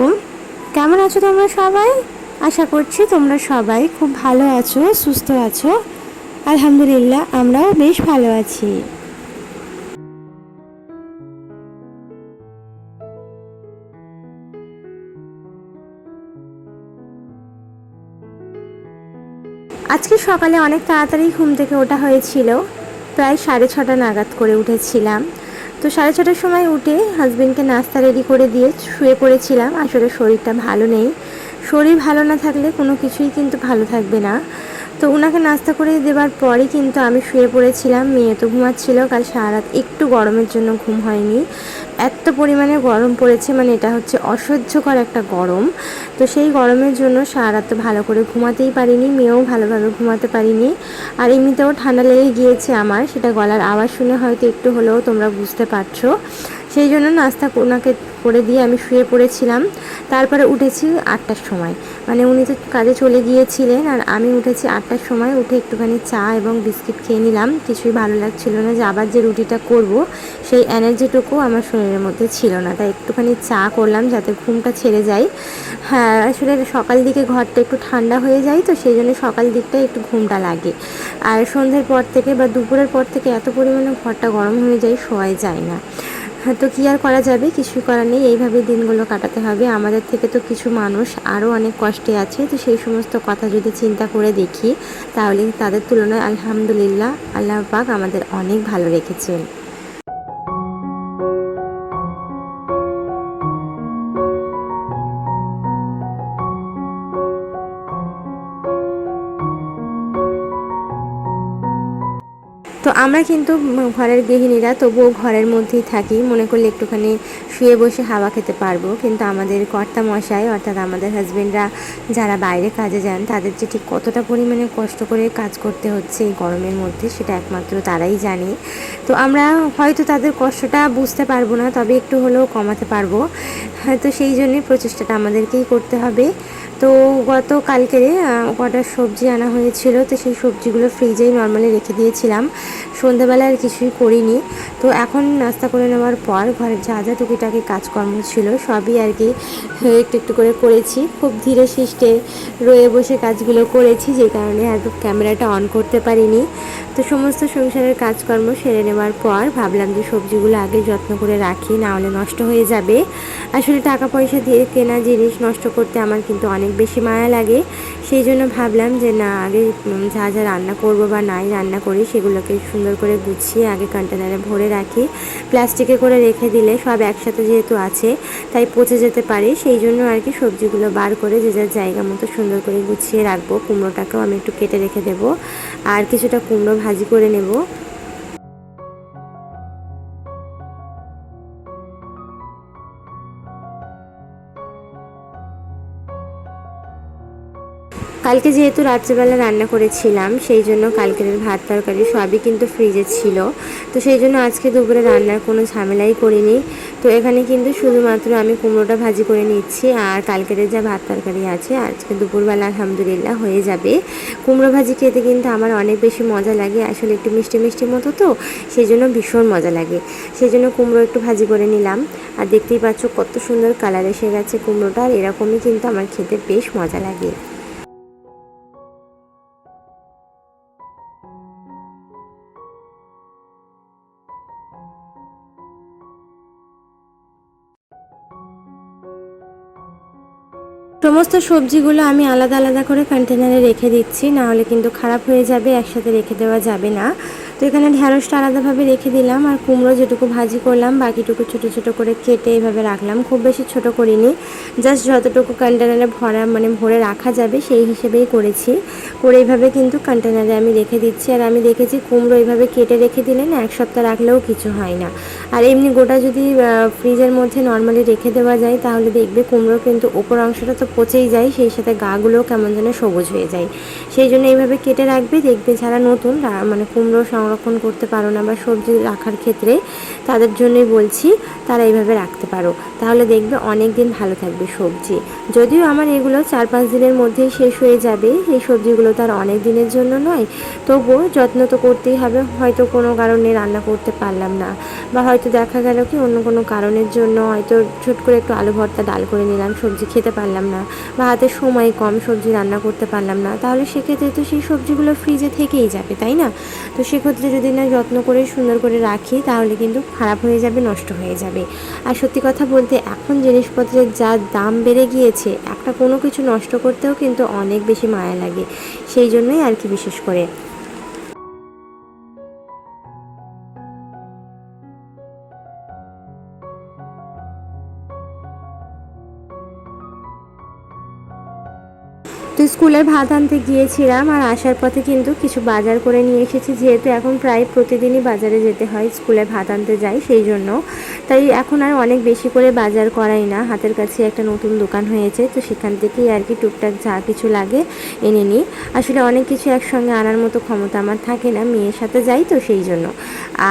আলাইকুম কেমন আছো তোমরা সবাই? আশা করছি তোমরা সবাই খুব ভালো আছো, সুস্থ আছো। আলহামদুলিল্লাহ, আমরাও বেশ ভালো আছি। আজকে সকালে অনেক তাড়াতাড়ি ঘুম থেকে ওঠা হয়েছিল। প্রায় সাড়ে ছটা নাগাদ করে উঠেছিলাম। তো সাড়ে ছটার সময় উঠে হাজব্যান্ডকে নাস্তা রেডি করে দিয়ে শুয়ে পড়েছিলাম। আসলে শরীরটা ভালো নেই। শরীর ভালো না থাকলে কোনো কিছুই কিন্তু ভালো থাকবে না। তো ওনাকে নাস্তা করে দেওয়ার পরই কিন্তু আমি শুয়ে পড়েছিলাম। মেয়ে তো ঘুমাচ্ছিল, কাল সারা রাত একটু গরমের জন্য ঘুম হয়নি। এত পরিমাণে গরম পড়েছে মানে এটা হচ্ছে অসহ্যকর একটা গরম। তো সেই গরমের জন্য সারা রাত তো ভালো করে ঘুমাতেই পারিনি, মেয়েও ভালোভাবে ঘুমাতে পারিনি। আর এমনিতেও ঠান্ডা লেগে গিয়েছে আমার, সেটা গলার আওয়াজ শুনে হয়তো একটু হলেও তোমরা বুঝতে পারছ। সেই জন্য নাস্তা ওনাকে করে দিয়ে আমি শুয়ে পড়েছিলাম। তারপরে উঠেছি আটটার সময়। মানে উনি তো কাজে চলে গিয়েছিলেন আর আমি উঠেছি আটটার সময়। উঠে একটুখানি চা এবং বিস্কিট খেয়ে নিলাম। কিছুই ভালো লাগছিল না যে আবার যে রুটিটা করব, সেই এনার্জিটুকু আমার শরীরের মধ্যে ছিল না। তাই একটুখানি চা করলাম যাতে ঘুমটা ছেড়ে যায়। হ্যাঁ আসলে সকাল দিকে ঘরটা একটু ঠান্ডা হয়ে যায় তো সেই জন্য সকাল দিকটাই একটু ঘুমটা লাগে। আর সন্ধ্যের পর থেকে বা দুপুরের পর থেকে এত পরিমাণে ঘরটা গরম হয়ে যায়, শোয়াই যায় না। তো কী আর করা যাবে? কিছু করার নেই। এইভাবে দিনগুলো কাটাতে হবে। আমাদের থেকে তো কিছু মানুষ আরও অনেক কষ্টে আছে। তো সেই সমস্ত কথা যদি চিন্তা করে দেখি, তাহলে তাদের তুলনায় আলহামদুলিল্লাহ আল্লাহ পাক আমাদের অনেক ভালো রেখেছেন। আমরা কিন্তু ঘরের গৃহিণীরা তবুও ঘরের মধ্যেই থাকি। মনে করলে একটুখানি শুয়ে বসে হাওয়া খেতে পারব। কিন্তু আমাদের কর্তা মশাই অর্থাৎ আমাদের হাজব্যান্ডরা যারা বাইরে কাজে যান, তাদের যে ঠিক কতটা পরিমাণে কষ্ট করে কাজ করতে হচ্ছে এই গরমের মধ্যে, সেটা একমাত্র তারাই জানে। তো আমরা হয়তো তাদের কষ্টটা বুঝতে পারব না, তবে একটু হলেও কমাতে পারব। হয়তো সেই জন্যই প্রচেষ্টাটা আমাদেরকেই করতে হবে। তো গত কালকে কটা সবজি আনা হয়েছিল, তো সেই সবজিগুলো ফ্রিজেই নর্মালি রেখে দিয়েছিলাম। সন্ধ্যাবেলা আর কিছুই করিনি। তো এখন নাস্তা করে নেওয়ার পর ঘরের যা যা টুকিটাকি কাজকর্ম ছিল সবই আর কি একটু একটু করে করেছি। খুব ধীরে সিস্টে রয়ে বসে কাজগুলো করেছি, যে কারণে আর ক্যামেরাটা অন করতে পারিনি। তো সমস্ত সংসারের কাজকর্ম সেরে নেওয়ার পর ভাবলাম যে সবজিগুলো আগে যত্ন করে রাখি, না হলে নষ্ট হয়ে যাবে। আসলে টাকা পয়সা দিয়ে কেনা জিনিস নষ্ট করতে আমার কিন্তু অনেক বেশি মায়া লাগে। সেই জন্য ভাবলাম যে না, আগে যা যা রান্না করব বা নাই রান্না করি, সেগুলোকে সুন্দর করে গুছিয়ে আগে কন্টেনারে ভরে রাখি। প্লাস্টিকে করে রেখে দিলে সব একসাথে যেহেতু আছে, তাই পচে যেতে পারে। সেই জন্য আর কি সবজিগুলো বার করে যে যার জায়গা মতো সুন্দর করে গুছিয়ে রাখব। কুমড়োটাকেও আমি একটু কেটে রেখে দেবো। আর কিছুটা কুমড়ো ভাজি করে নেব। কালকে যেহেতু রাত্রেবেলা রান্না করেছিলাম, সেই জন্য কালকের ভাত তরকারি সবই কিন্তু ফ্রিজে ছিল। তো সেই জন্য আজকে দুপুরে রান্নার কোনো ঝামেলাই করিনি। তো এখানে কিন্তু শুধুমাত্র আমি কুমড়োটা ভাজি করে নিচ্ছি আর কালকের যা ভাত তরকারি আছে, আজকে দুপুরবেলা আলহামদুলিল্লাহ হয়ে যাবে। কুমড়ো ভাজি খেতে কিন্তু আমার অনেক বেশি মজা লাগে, আসলে একটু মিষ্টি মিষ্টি মতো তো, সেই জন্য ভীষণ মজা লাগে। সেই জন্য কুমড়ো একটু ভাজি করে নিলাম। আর দেখতেই পাচ্ছ কত সুন্দর কালার এসে গেছে কুমড়োটা, আর এরকমই কিন্তু আমার খেতে বেশ মজা লাগে। সমস্ত সবজিগুলো আমি আলাদা আলাদা করে কন্টেনারে রেখে দিচ্ছি না হলে কিন্তু খারাপ হয়ে যাবে, একসাথে রেখে দেওয়া যাবে না। তো এখানে ঢ্যাঁড়সটা আলাদাভাবে রেখে দিলাম আর কুমড়ো যেটুকু ভাজি করলাম, বাকিটুকু ছোট ছোট করে কেটে এভাবে রাখলাম। খুব বেশি ছোট করিনি জাস্ট যতটুকু কন্টেনারে ভরা মানে ভরে রাখা যাবে সেই হিসেবেই করেছি। করে এইভাবে কিন্তু কন্টেনারে আমি রেখে দিচ্ছি। আর আমি দেখেছি কুমড়ো এইভাবে কেটে রেখে দিলে না, এক সপ্তাহ রাখলেও কিছু হয় না। আর এমনি গোটা যদি ফ্রিজের মধ্যে নর্মালি রেখে দেওয়া যায়, তাহলে দেখবে কুমড়ো কিন্তু ওপর অংশটা তো পচেই যায়, সেই সাথে গাগুলোও কেমন যেন সবুজ হয়ে যায়। সেই জন্য এইভাবে কেটে রাখবে, দেখবে যারা নতুন মানে কুমড়ো সংরক্ষণ করতে পারো না বা সবজি রাখার ক্ষেত্রে তাদের জন্যই বলছি, তারা এইভাবে রাখতে পারো। তাহলে দেখবে অনেক দিন ভালো থাকবে সবজি। যদিও আমার এগুলো চার পাঁচ দিনের মধ্যেই শেষ হয়ে যাবে, এই সবজিগুলো তার অনেক দিনের জন্য নয়। তবুও যত্ন তো করতেই হবে, হয়তো কোনো কারণে রান্না করতে পারলাম না বা হয়তো দেখা গেল কি অন্য কোনো কারণের জন্য হয়তো ছোট করে একটু আলু ভর্তা, ডাল করে নিলাম, সবজি খেতে পারলাম না বা হাতে সময় কম সবজি রান্না করতে পারলাম না। তাহলে সেক্ষেত্রে তো সেই সবজিগুলো ফ্রিজে থেকেই যাবে, তাই না? তো সেক্ষেত্রে যদি না যত্ন করে সুন্দর করে রাখি, তাহলে কিন্তু খারাপ হয়ে যাবে, নষ্ট হয়ে যাবে। আর সত্যি কথা বলতে, এখন জিনিসপত্রের যা দাম বেড়ে গিয়েছে, একটা কোনো কিছু নষ্ট করতেও কিন্তু অনেক বেশি মায়া লাগে। সেই জন্যই আর কি বিশেষ করে। তো স্কুলের ভাত আনতে গিয়েছিলাম আর আসার পথে কিন্তু কিছু বাজার করে নিয়ে এসেছি, যেহেতু এখন প্রায় প্রতিদিনই বাজারে যেতে হয়, স্কুলে ভাত আনতে যাই সেই জন্য। তাই এখন আর অনেক বেশি করে বাজার করাই না, হাতের কাছে একটা নতুন দোকান হয়েছে, তো সেখান থেকেই আর কি টুকটাক যা কিছু লাগে এনে নিই। আসলে অনেক কিছু একসঙ্গে আনার মতো ক্ষমতা আমার থাকে না, মেয়ের সাথে যাই তো সেই জন্য।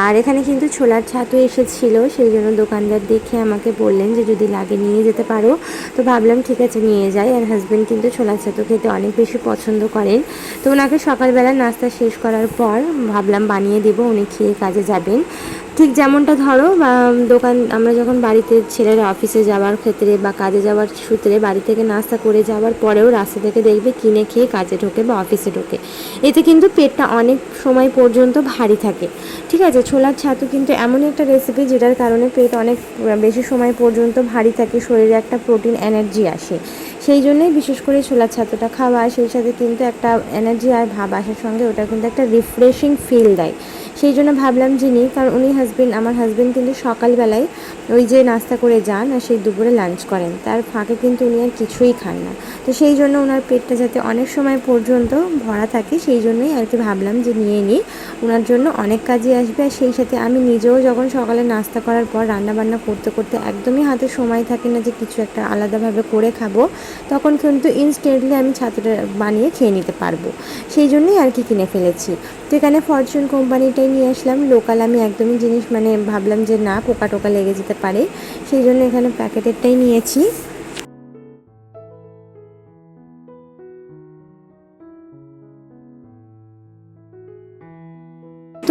আর এখানে কিন্তু ছোলার ছাতু এসেছিল, সেই জন্য দোকানদার দেখে আমাকে বললেন যে যদি লাগে নিয়ে যেতে পারো। তো ভাবলাম ঠিক আছে, নিয়ে যাই। আর হাজব্যান্ড কিন্তু ছোলার ছাতু খেতে অনেক বেশি পছন্দ করেন। তো ওনাকে সকালবেলা নাস্তা শেষ করার পর ভাবলাম বানিয়ে দেবো, উনি খেয়ে কাজে যাবেন। ঠিক যেমনটা ধরো দোকান, আমরা যখন বাড়িতে ছেলেরা অফিসে যাওয়ার ক্ষেত্রে বা কাজে যাওয়ার সূত্রে বাড়ি থেকে নাস্তা করে যাওয়ার পরেও রাস্তা থেকে দেখবে কিনে খেয়ে কাজে ঢোকে বা অফিসে ঢোকে। এতে কিন্তু পেটটা অনেক সময় পর্যন্ত ভারী থাকে। ঠিক আছে? ছোলার ছাতু কিন্তু এমন একটা রেসিপি যেটার কারণে পেট অনেক বেশি সময় পর্যন্ত ভারী থাকে, শরীরে একটা প্রোটিন এনার্জি আসে। সেই জন্যই বিশেষ করে ছোলার ছাতুটা খাওয়া, সেই সাথে কিন্তু একটা এনার্জি আর ভাব আসার সঙ্গে ওটা কিন্তু একটা রিফ্রেশিং ফিল দেয়। সেই জন্য ভাবলাম যে নিই, কারণ উনি হাজবেন্ড আমার হাজবেন্ড কিন্তু সকালবেলায় ওই যে নাস্তা করে যান আর সেই দুপুরে লাঞ্চ করেন। তার ফাঁকে কিন্তু উনি আর কিছুই খান না। তো সেই জন্য ওনার পেটটা যাতে অনেক সময় পর্যন্ত ভরা থাকে, সেই জন্যই আর কি ভাবলাম যে নিয়ে নিই ওনার জন্য অনেক কাজে আসবে আর সেই সাথে আমি নিজেও যখন সকালে নাস্তা করার পর রান্না বান্না করতে করতে একদমই হাতে সময় থাকে না যে কিছু একটা আলাদাভাবে করে খাব, তখন কিন্তু ইনস্ট্যান্টলি আমি ছাতুটা বানিয়ে খেয়ে নিতে পারব। সেই জন্যই আর কি কিনে ফেলেছি। তো এখানে ফরচুন কোম্পানিটাই নিয়ে আসলাম। লোকাল আমি একদমই জিনিস মানে ভাবলাম যে না পোকা টোকা লেগে যেতে পারে। সেই জন্য এখানে প্যাকেটেরটাই নিয়েছি।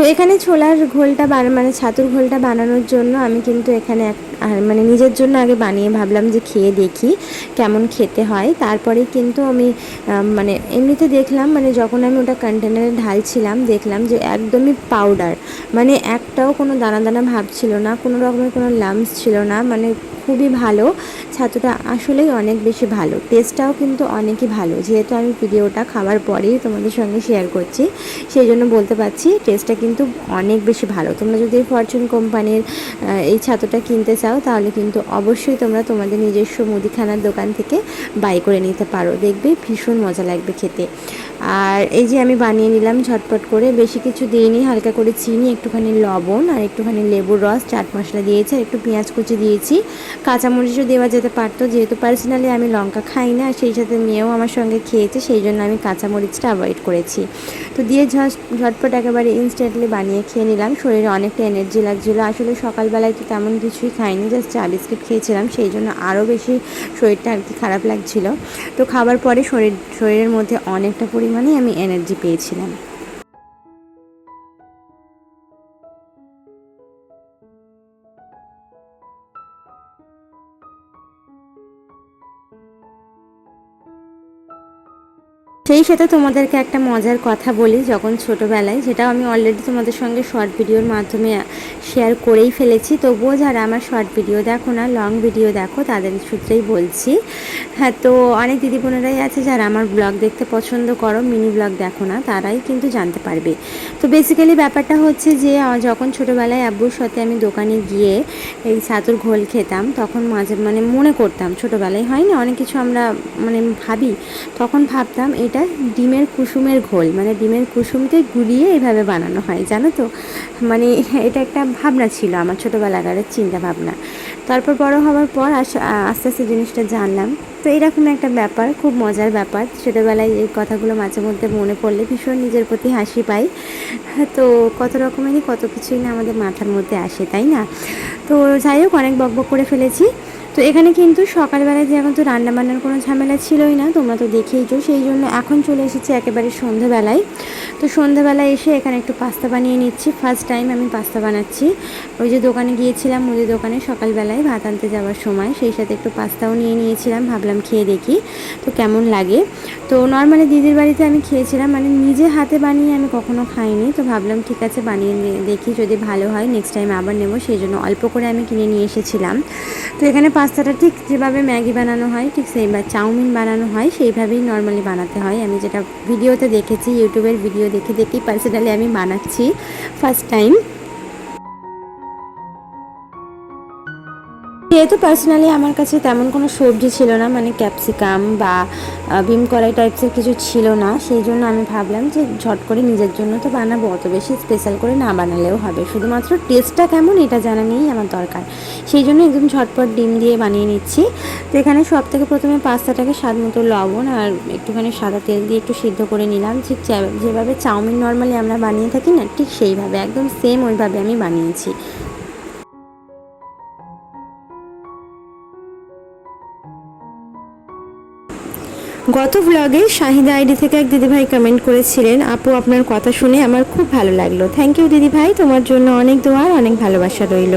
তো এখানে ছোলার ঘোলটা বানা মানে ছাতুর ঘোলটা বানানোর জন্য আমি কিন্তু এখানে এক মানে নিজের জন্য আগে বানিয়ে ভাবলাম যে খেয়ে দেখি কেমন খেতে হয়। তারপরে কিন্তু আমি মানে এমনিতে দেখলাম মানে যখন আমি ওটা কন্টেনারে ঢালছিলাম, দেখলাম যে একদমই পাউডার মানে একটাও কোনো দানা দানা ভাব ছিল না, কোনো রকমের কোনো লামস ছিল না মানে খুবই ভালো। ছাতুটা আসলেই অনেক বেশি ভালো। টেস্টটাও কিন্তু অনেকই ভালো। যেহেতু আমি ভিডিওটা খাওয়ার পরেই তোমাদের সঙ্গে শেয়ার করছি সেই জন্য বলতে পারছি টেস্টটা কিন্তু অনেক বেশি ভালো। তোমরা যদি ফরচুন কোম্পানির এই ছাতুটা কিনতে চাও, তাহলে কিন্তু অবশ্যই তোমরা তোমাদের নিজস্ব মুদিখানার দোকান থেকে বাই করে নিতে পারো। দেখবে ভীষণ মজা লাগবে খেতে। আর এই যে আমি বানিয়ে নিলাম ঝটপট করে, বেশি কিছু দিইনি, হালকা করে চিনি, একটুখানি লবণ আর একটুখানি লেবুর রস, চাট মশলা দিয়েছি আর একটু পেঁয়াজ কুচি দিয়েছি। কাঁচামরিচও দেওয়া যেতে পারতো, যেহেতু পার্সোনালি আমি লঙ্কা খাই না, সেই সাথে মেয়েও আমার সঙ্গে খেয়েছে, সেই জন্য আমি কাঁচামরিচটা অ্যাভয়েড করেছি। তো দিয়ে ঝট- ঝটপট একেবারে ইনস্ট্যান্টলি বানিয়ে খেয়ে নিলাম, শরীরে অনেকটা এনার্জি লাগছিল। আসলে সকালবেলায় তো তেমন কিছুই খাইনি জাস্ট চা বিস্কিট খেয়েছিলাম, সেই জন্য আরও বেশি শরীরটা আর কি খারাপ লাগছিল। তো খাবার পরে শরীর, শরীরের মধ্যে অনেকটা পরিমাণে আমি এনার্জি পেয়েছিলাম। সেই সাথে তোমাদেরকে একটা মজার কথা বলি যখন ছোটোবেলায় যেটাও আমি অলরেডি তোমাদের সঙ্গে শর্ট ভিডিওর মাধ্যমে শেয়ার করেই ফেলেছি। তবুও যারা আমার শর্ট ভিডিও দেখো না লং ভিডিও দেখো, তাদের সূত্রেই বলছি। হ্যাঁ তো অনেক দিদি বোনেরাই আছে যারা আমার ব্লগ দেখতে পছন্দ করো মিনি ব্লগ দেখো না, তারাই কিন্তু জানতে পারবে। তো বেসিক্যালি ব্যাপারটা হচ্ছে যে যখন ছোটোবেলায় আব্বুর সাথে আমি দোকানে গিয়ে এই ছাতুর ঘোল খেতাম, তখন মাঝে মানে মনে করতাম, ছোটোবেলায় হয় না অনেক কিছু আমরা মানে ভাবি, তখন ভাবতাম এটা ডিমের কুসুমের ঘোল মানে ডিমের কুসুমকে গুলিয়ে এভাবে বানানো হয়, জানো তো? মানে এটা একটা ভাবনা ছিল আমার ছোটোবেলাকার চিন্তা ভাবনা তারপর বড় হওয়ার পর আস- আস্তে আস্তে জিনিসটা জানলাম। তো এইরকম একটা ব্যাপার, খুব মজার ব্যাপার। ছোটোবেলায় এই কথাগুলো মাঝে মধ্যে মনে পড়লে ভীষণ নিজের প্রতি হাসি পাই। তো কত রকমেরই কত কিছুই না আমাদের মাথার মধ্যে আসে, তাই না? তো যাই হোক, অনেক বকবক করে ফেলেছি। তো এখানে কিন্তু সকালবেলায় যে এখন তো রান্নাবান্নার কোনো ঝামেলা ছিলই না, তোমরা তো দেখেইছো, সেই জন্য এখন চলে এসেছি একেবারে সন্ধ্যাবেলায় তো সন্ধ্যাবেলায় এসে এখানে একটু পাস্তা বানিয়ে নিচ্ছি ফার্স্ট টাইম আমি পাস্তা বানাচ্ছি। ওই যে দোকানে গিয়েছিলাম মুদি দোকানে সকালবেলায় ভাত আনতে যাওয়ার সময়, সেই সাথে একটু পাস্তাও নিয়ে নিয়েছিলাম, ভাবলাম খেয়ে দেখি, তো কেমন লাগে। তো নর্মালি দিদির বাড়িতে আমি খেয়েছিলাম মানে নিজে হাতে বানিয়ে আমি কখনো খাইনি, তো ভাবলাম ঠিক আছে বানিয়ে দেখি যদি ভালো হয় নেক্সট টাইম আবার নেব, সেই জন্য অল্প করে আমি কিনে নিয়ে এসেছিলাম। তো এখানে পাস্তাটা ঠিক যেভাবে ম্যাগি বানানো হয়, ঠিক সেই চাউমিন বানানো হয়, সেইভাবেই নর্মালি বানাতে হয়। আমি যেটা ভিডিওতে দেখেছি, ইউটিউবের ভিডিও দেখে দেখেই পার্সোনালি আমি বানাচ্ছি ফার্স্ট টাইম যেহেতু পার্সোনালি আমার কাছে তেমন কোনো সবজি ছিল না মানে ক্যাপসিকাম বা বিম কড়াই টাইপসের কিছু ছিল না, সেই জন্য আমি ভাবলাম যে ঝট করে নিজের জন্য তো বানাবো, অত বেশি স্পেশাল করে না বানালেও হবে। শুধুমাত্র টেস্টটা কেমন এটা জানা নিয়েই আমার দরকার। সেই জন্য একদম ঝটপট ডিম দিয়ে বানিয়ে নিচ্ছি। তো এখানে সব থেকে প্রথমে পাস্তাটাকে স্বাদ মতো লবণ আর একটুখানি সাদা তেল দিয়ে একটু সিদ্ধ করে নিলাম। ঠিক যেভাবে চাউমিন নর্মালি আমরা বানিয়ে থাকি না, ঠিক সেইভাবে, একদম সেম ওইভাবে আমি বানিয়েছি। গত ব্লগে শাহিদা আইডি থেকে এক দিদিভাই কমেন্ট করেছিলেন, আপু, আপনার কথা শুনে আমার খুব ভালো লাগল। থ্যাংক ইউ দিদিভাই, তোমার জন্য অনেক দোয়ার অনেক ভালোবাসা রইল।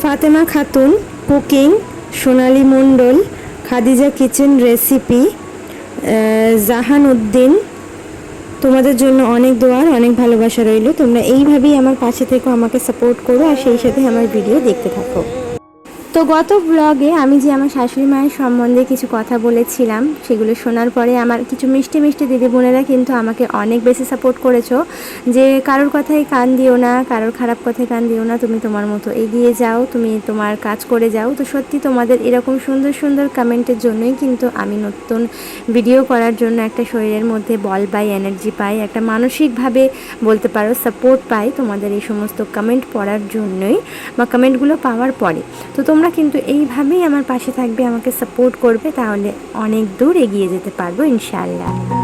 Fatema Khatun, cooking, Sonali Mondal, Khadija kitchen recipe Jahan Uddin তোমাদের জন্য অনেক দোয়ার অনেক ভালোবাসা রইল। তোমরা এইভাবেই আমার পাশে থেকো, আমাকে সাপোর্ট করো আর সেই সাথে আমার ভিডিও দেখতে থাকো। গত ব্লগে আমি যে আমার শাশুড়ি মায়ের সম্বন্ধে কিছু কথা বলেছিলাম, সেগুলো শোনার পরে আমার কিছু মিষ্টি মিষ্টি দিদি বোনেরা কিন্তু আমাকে অনেক বেশি সাপোর্ট করেছ। যে কারোর কথাই কান দিও না, কারোর খারাপ কথায় কান দিও না, তুমি তোমার মতো এগিয়ে যাও, তুমি তোমার কাজ করে যাও। তো সত্যি তোমাদের এরকম সুন্দর সুন্দর কমেন্টের জন্যই কিন্তু আমি নতুন ভিডিও করার জন্য একটা শরীরের মধ্যে বল পাই এনার্জি পাই, একটা মানসিকভাবে বলতে পারো সাপোর্ট পাই তোমাদের এই সমস্ত কমেন্ট পড়ার জন্যই বা কমেন্টগুলো পাওয়ার পরে। তো তোমরা কিন্তু এইভাবেই আমার পাশে থাকবে, আমাকে সাপোর্ট করবে, তাহলে অনেক দূর এগিয়ে যেতে পারব, ইনশাআল্লাহ।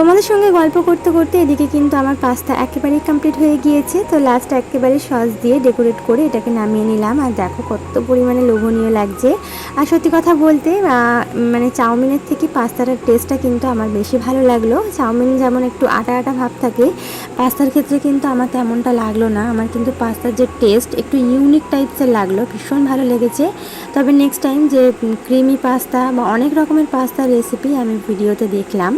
তোমাদের সঙ্গে গল্প করতে করতে এদিকে কিন্তু আমার পাস্তা একেবারেই কমপ্লিট হয়ে গিয়েছে। তো লাস্ট একেবারে সস দিয়ে ডেকোরেট করে এটাকে নামিয়ে নিলাম। আর দেখো কত পরিমাণে লোভনীয় লাগছে। আর সত্যি কথা বলতে মানে চাউমিনের থেকে পাস্তাটার টেস্টটা কিন্তু আমার বেশি ভালো লাগল। চাউমিন যেমন একটু আটা আটা ভাব থাকে, পাস্তার ক্ষেত্রে কিন্তু আমার তেমনটা লাগল না। আমার কিন্তু পাস্তার যে টেস্ট একটু ইউনিক টাইপসের লাগল, ভীষণ ভালো লেগেছে। তবে নেক্সট টাইম যে ক্রিমি পাস্তা বা অনেক রকমের পাস্তার রেসিপি আমি ভিডিওতে দেখলাম।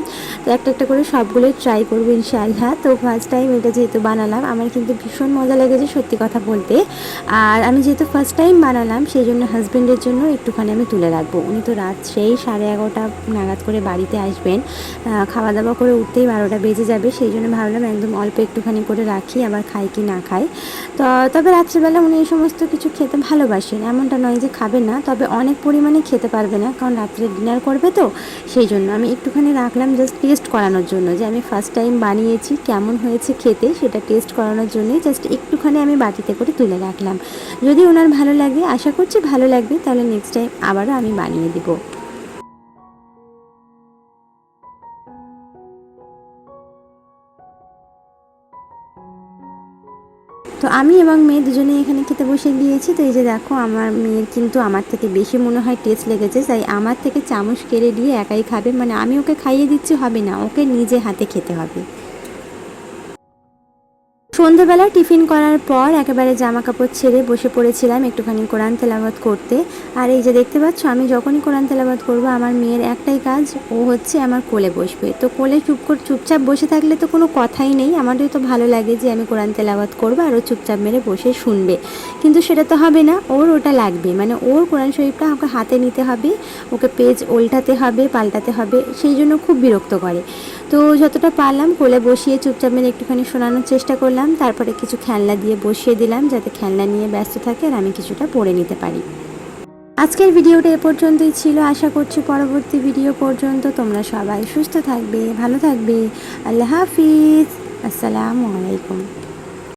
তো একটা একটা করে সবগুলোই ট্রাই করব ইনশাআল্লাহ। তো ফার্স্ট টাইম এটা যেহেতু বানালাম, আমার কিন্তু ভীষণ মজা লেগেছে সত্যি কথা বলতে। আর আমি যেহেতু ফার্স্ট টাইম বানালাম সেই জন্য হাজব্যান্ডের জন্য একটুখানি আমি তুলে রাখব। উনি তো রাত সেই সাড়ে এগারোটা নাগাদ করে বাড়িতে আসবেন। খাওয়া দাওয়া করে উঠতেই বারোটা বেজে যাবে সেই জন্য ভাবলাম একদম অল্প একটুখানি করে রাখি, আবার খাই কি না খাই। তো, তবে রাত্রিবেলা উনি এই সমস্ত কিছু খেতে ভালোবাসেন। এমনটা নয় যে খাবে না, তবে অনেক পরিমাণে খেতে পারবে না, কারণ রাত্রে ডিনার করবে তো, সেই জন্য আমি একটুখানি রাখলাম জাস্ট টেস্ট করানোর জন্য যে আমি ফার্স্ট টাইম বানিয়েছি, কেমন হয়েছে খেতে সেটা টেস্ট করানোর জন্যই জাস্ট একটুখানি আমি বাটিতে করে তুলে রাখলাম। যদি ওনার ভালো লাগে, আশা করছি ভালো লাগবে, তাহলে নেক্সট টাইম আবারও আমি বানিয়ে দেবো। তো আমি এবং মেয়ে দুজনেই এখানে খেতে বসে গিয়েছি। তো এই যে দেখো, আমার মেয়ের কিন্তু আমার থেকে বেশি মনে হয় টেস্ট লেগেছে। তাই আমার থেকে চামচ কেড়ে দিয়ে একাই খাবে। মানে আমি ওকে খাইয়ে দিচ্ছি, হবে না। ওকে নিজে হাতে খেতে হবে। সন্ধেবেলা টিফিন করার পর একেবারে জামা কাপড় ছেড়ে বসে পড়েছিলাম একটুখানি কোরআন তেলাওয়াত করতে। আর এই যে দেখতে পাচ্ছ, আমি যখনই কোরআন তেলাওয়াত করব, আমার মেয়ের একটাই কাজ, ও হচ্ছে আমার কোলে বসবে। তো কোলে চুপ করে, চুপচাপ বসে থাকলে তো কোনো কথাই নেই। আমারও তো ভালো লাগে যে আমি কোরআন তেলাওয়াত করব আর ও চুপচাপ মেরে বসে শুনবে। কিন্তু সেটা তো হবে না, ওর ওটা লাগবে। মানে ওর কোরআন শরীফটা ওকে হাতে নিতে হবে, ওকে পেজ উল্টাতে হবে, পাল্টাতে হবে, সেই জন্য খুব বিরক্ত করে। তো যতটা পারলাম, কোলে বসিয়ে চুপচাপ মেরে একটুখানি শোনানোর চেষ্টা করলাম। তারপরে কিছু খেলনা দিয়ে বসিয়ে দিলাম, যাতে খেলনা নিয়ে ব্যস্ত থাকে আর আমি কিছুটা পড়ে নিতে পারি। আজকের ভিডিওটা এ পর্যন্তই ছিল। আশা করছি পরবর্তী ভিডিও পর্যন্ত তোমরা সবাই সুস্থ থাকবে, ভালো থাকবে। আল্লাহ হাফিজ। আসসালামু আলাইকুম।